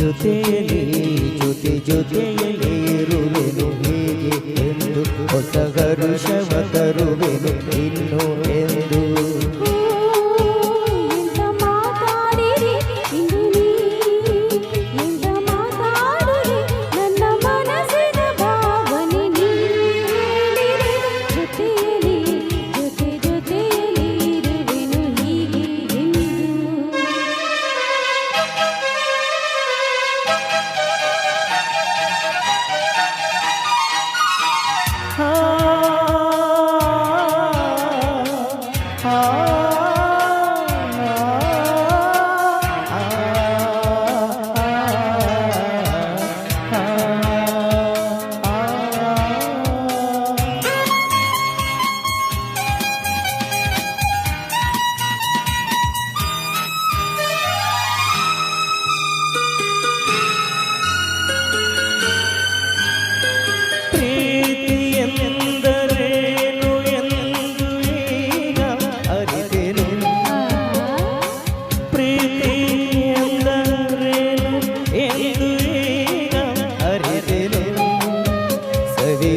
ಜೊತೆಯಲ್ಲಿ ಜೊತೆ ಜೊತೆಯಲ್ಲಿ ಇರುವೆನು ಹೇಗೆ ಎಂದು ಹೊಸ ಹರುಷವ ತರುವೆನು. 好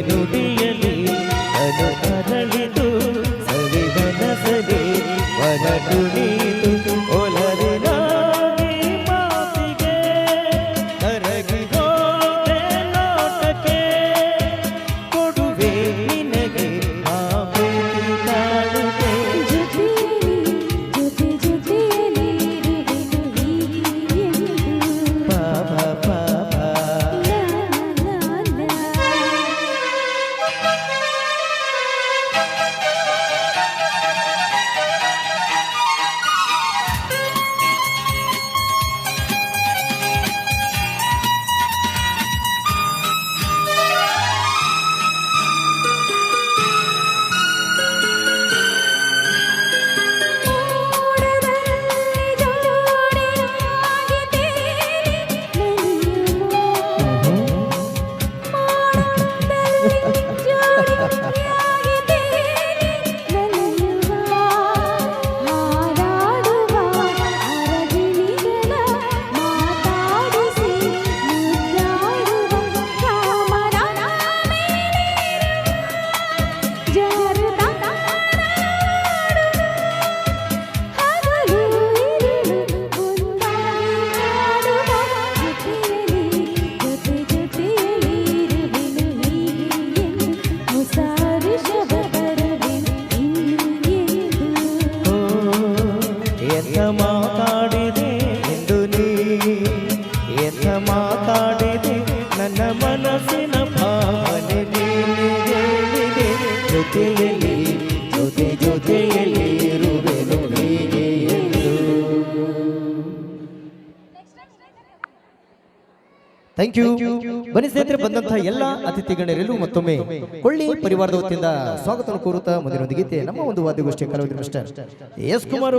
ನುಡಿಯಲಿ ಅದು ಅರಳಿತು ಸವಿ ಮನಸಲಿ ಹೊರಟು ನೀ ಎಂತ ಮಾತಾಡಿದೆ, ನನ್ನ ಮನಸ್ಸಿನ ಭಾವನೆ ನೀನೆ ಹೇಳಿದೆ. ಜೊತೆಯಲ್ಲಿ, ಜೊತೆ, ಜೊತೆಯಲ್ಲಿ ಇರುವೆನು ಹೀಗೆ ಎಂದು. ಥ್ಯಾಂಕ್ ಯು ಬನ್ನಿ ಸ್ನೇಹಿತರೆ, ಬಂದಂತಹ ಎಲ್ಲ ಅತಿಥಿ ಗಣ್ಯರೆಲ್ಲೂ ಮತ್ತೊಮ್ಮೆ ಕೊಳ್ಳಿ ಪರಿವಾರದ ವತಿಯಿಂದ ಸ್ವಾಗತ ಕೋರುತ್ತಾ ಮುಂದಿನ ಗೀತೆ, ನಮ್ಮ ಒಂದು ವಾದ್ಯಗೋಷ್ಠಿಯ ಕಲಾವಿದರು ಮಿಸ್ಟರ್ ಎಸ್ ಕುಮಾರ್